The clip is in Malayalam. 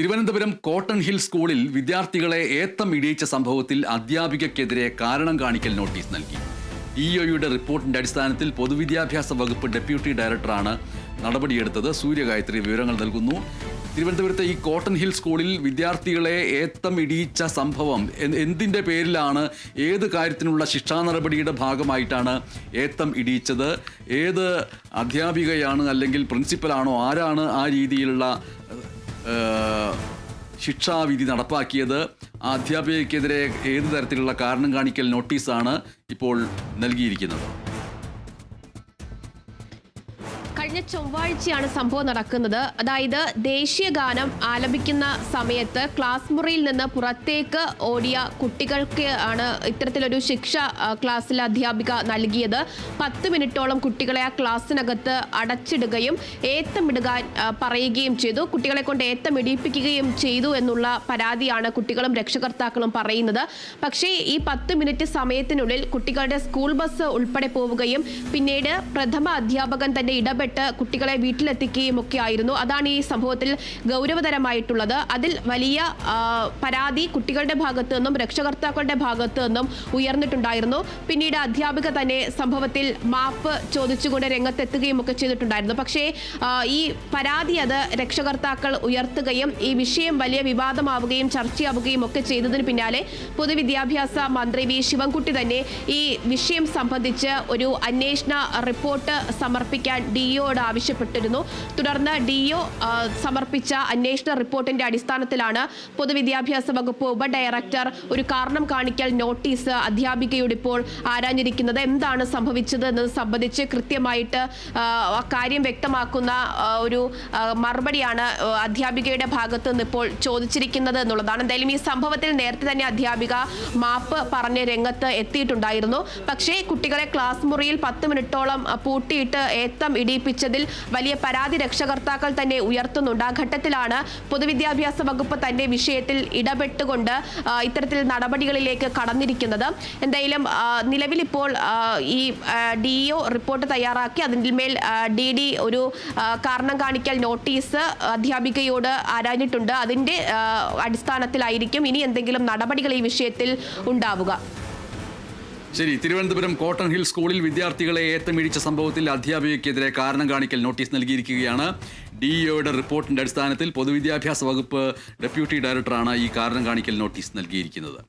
തിരുവനന്തപുരം കോട്ടൺ ഹിൽ സ്കൂളിൽ വിദ്യാർത്ഥികളെ ഏത്തം ഇടിയിച്ച സംഭവത്തിൽ അധ്യാപികക്കെതിരെ കാരണം കാണിക്കൽ നോട്ടീസ് നൽകി. ഇഒയുടെ റിപ്പോർട്ടിന്റെ അടിസ്ഥാനത്തിൽ പൊതുവിദ്യാഭ്യാസ വകുപ്പ് ഡെപ്യൂട്ടി ഡയറക്ടറാണ് നടപടിയെടുത്തത്. സൂര്യഗായത്രി വിവരങ്ങൾ നൽകുന്നു. തിരുവനന്തപുരത്തെ ഈ കോട്ടൺ ഹിൽ സ്കൂളിൽ വിദ്യാർത്ഥികളെ ഏത്തം ഇടിയിച്ച സംഭവം എന്തിന്റെ പേരിലാണ്? ഏത് കാര്യത്തിനുള്ള ശിക്ഷാ നടപടിയുടെ ഭാഗമായിട്ടാണ് ഏത്തം ഇടിയിച്ചത്? ഏത് അധ്യാപികയാണ് അല്ലെങ്കിൽ പ്രിൻസിപ്പലാണോ ആരാണ് ആ രീതിയിലുള്ള ശിക്ഷാവിധി നടപ്പാക്കിയത് അധ്യാപികയ്ക്കെതിരെ ഏത് തരത്തിലുള്ള കാരണം കാണിക്കൽ നോട്ടീസാണ് ഇപ്പോൾ നൽകിയിരിക്കുന്നത്? കഴിഞ്ഞ ചൊവ്വാഴ്ചയാണ് സംഭവം നടക്കുന്നത്. അതായത് ദേശീയ ഗാനം ആലപിക്കുന്ന സമയത്ത് ക്ലാസ് മുറിയിൽ നിന്ന് പുറത്തേക്ക് ഓടിയ കുട്ടികൾക്ക് ആണ് ഇത്തരത്തിലൊരു ശിക്ഷ ക്ലാസ്സിലെ അധ്യാപിക നൽകിയത്. പത്ത് മിനിറ്റോളം കുട്ടികളെ ആ ക്ലാസ്സിനകത്ത് അടച്ചിടുകയും ഏത്തമിടുക പറയുകയും ചെയ്തു. കുട്ടികളെ കൊണ്ട് ഏത്തം ഇടിയിപ്പിക്കുകയും ചെയ്തു എന്നുള്ള പരാതിയാണ് കുട്ടികളും രക്ഷകർത്താക്കളും പറയുന്നത്. പക്ഷേ ഈ പത്ത് മിനിറ്റ് സമയത്തിനുള്ളിൽ കുട്ടികളുടെ സ്കൂൾ ബസ് ഉൾപ്പെടെ പോവുകയും പിന്നീട് പ്രഥമ അധ്യാപകൻ തന്നെ ഇടപെട്ട് കുട്ടികളെ വീട്ടിലെത്തിക്കുകയും ഒക്കെ ആയിരുന്നു. അതാണ് ഈ സംഭവത്തിൽ ഗൗരവതരമായിട്ടുള്ളത്. അതിൽ വലിയ പരാതി കുട്ടികളുടെ ഭാഗത്തു നിന്നും രക്ഷകർത്താക്കളുടെ ഭാഗത്തു നിന്നും ഉയർന്നിട്ടുണ്ടായിരുന്നു. പിന്നീട് അധ്യാപിക തന്നെ സംഭവത്തിൽ മാപ്പ് ചോദിച്ചുകൊണ്ട് രംഗത്തെത്തുകയും ഒക്കെ ചെയ്തിട്ടുണ്ടായിരുന്നു. പക്ഷേ ഈ പരാതി അത് രക്ഷകർത്താക്കൾ ഉയർത്തുകയും ഈ വിഷയം വലിയ വിവാദമാവുകയും ചർച്ചയാവുകയും ഒക്കെ ചെയ്തതിന് പിന്നാലെ പൊതുവിദ്യാഭ്യാസ മന്ത്രി വി. ശിവൻകുട്ടി തന്നെ ഈ വിഷയം സംബന്ധിച്ച് ഒരു അന്വേഷണ റിപ്പോർട്ട് സമർപ്പിക്കാൻ ഡിഒയോട് ആവശ്യപ്പെട്ടിരുന്നു. തുടർന്ന് ഡിഒ സമർപ്പിച്ച അന്വേഷണ റിപ്പോർട്ടിന്റെ അടിസ്ഥാനത്തിലാണ് പൊതുവിദ്യാഭ്യാസ വകുപ്പ് ഉപ ഡയറക്ടർ ഒരു കാരണം കാണിക്കൽ നോട്ടീസ് അധ്യാപികയോട് ഇപ്പോൾ ആരാഞ്ഞിരിക്കുന്നത്. എന്താണ് സംഭവിച്ചത് എന്നത് സംബന്ധിച്ച് കൃത്യമായിട്ട് കാര്യം വ്യക്തമാക്കുന്ന ഒരു മറുപടിയാണ് അധ്യാപികയുടെ ഭാഗത്ത് നിന്ന് ഇപ്പോൾ ചോദിച്ചിരിക്കുന്നത് എന്നുള്ളതാണ്. എന്തായാലും ഈ സംഭവത്തിൽ നേരത്തെ തന്നെ അധ്യാപിക മാപ്പ് പറഞ്ഞ് രംഗത്ത് എത്തിയിട്ടുണ്ടായിരുന്നു. പക്ഷേ കുട്ടികളെ ക്ലാസ് മുറിയിൽ പത്ത് മിനിറ്റോളം പൂട്ടിയിട്ട് ഏത്തം ഇടിയിപ്പിച്ചതിൽ വലിയ പരാതി രക്ഷകർത്താക്കൾ തന്നെ ഉയർത്തുന്നുണ്ട്. ആ ഘട്ടത്തിലാണ് പൊതുവിദ്യാഭ്യാസ വകുപ്പ് തന്റെ വിഷയത്തിൽ ഇടപെട്ടുകൊണ്ട് ഇത്തരത്തിൽ നടപടികളിലേക്ക് കടന്നിരിക്കുന്നത്. എന്തായാലും ആ, നിലവിലിപ്പോൾ ഈ ഈ ഡിഇഒ റിപ്പോർട്ട് തയ്യാറാക്കി അതിന്റെ മേൽ ഡി ഡി ഒരു കാരണം കാണിക്കൽ നോട്ടീസ് അധ്യാപികയോട് ആരാഞ്ഞിട്ടുണ്ട്. അതിന്റെ അടിസ്ഥാനത്തിലായിരിക്കും ഇനി എന്തെങ്കിലും നടപടികൾ ഈ വിഷയത്തിൽ ഉണ്ടാവുക. ശരി തിരുവനന്തപുരം കോട്ടൺ ഹിൽ സ്കൂളിൽ വിദ്യാർത്ഥികളെ ഏത്തമിഴിച്ച സംഭവത്തിൽ അധ്യാപികയ്ക്കെതിരെ കാരണം കാണിക്കൽ നോട്ടീസ് നൽകിയിരിക്കുകയാണ്. ഡി ഡിഇഒയുടെ റിപ്പോർട്ടിന്റെ അടിസ്ഥാനത്തിൽ പൊതുവിദ്യാഭ്യാസ വകുപ്പ് ഡെപ്യൂട്ടി ഡയറക്ടറാണ് ഈ കാരണം കാണിക്കൽ നോട്ടീസ് നൽകിയിരിക്കുന്നത്.